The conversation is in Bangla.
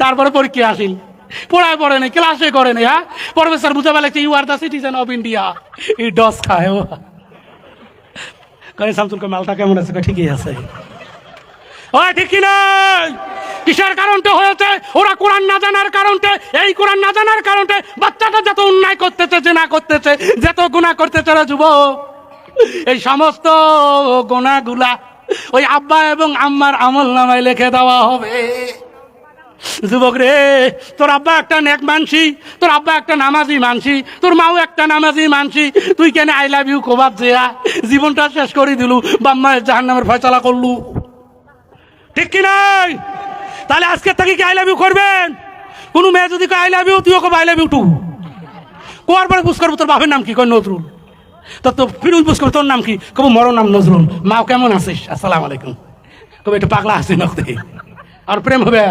তারপরে পরীক্ষা আসিল। পড়ায় পড়ে নাই ক্লাসে করে নাই হ্যাঁ? প্রফেসর বুঝে পেলেছে you are the citizen of India ই ডস খায়, ও। কয়ে, শামসুল কয়, মালটা কেমন আছে? ঠিকই আছে। ওই, ঠিক নাই কিসের কারণটা হয়েছে? ওরা কোরআন না জানার কারণটা এই কোরআন না জানার কারণটা বাচ্চাটা যত অন্যায় করতেছে, জেনা করতেছে, যত গুণা করতেছে রে যুবক। এই সমস্ত গোনাগুলা ওই আব্বা এবং আম্মার আমল নামায় লিখে দেওয়া হবে। যুবক রে, তোর আব্বা একটা নেক মানসি তোর আব্বা একটা নামাজি মানসি তোর মাও একটা নামাজি মানসি তুই কেন আই লাভ ইউ কোবাদ যেয়া জীবনটা শেষ করে দিলু বাম্মা জাহান নামের ফয়সলা করলু। ঠিক কি নাই? তাহলে আজকে থেকে কি আই লাভ ইউ করবেন? কোনো মেয়ে যদি আই লাভ ইউ তুইও কবে আই লাভ ইউ টু? কোয়ার পরে বুঝ করব, তোর বাপের নাম কি? কয়, নজরুল। তো তোর তো ফিরুল বুঝ করব, তোর নাম কি? কব মরো নাম নজরুল। মাও কেমন আছিস? আসসালাম আলাইকুম। কবে, একটু পাগলা আছিস নকতে আর প্রেম হবে?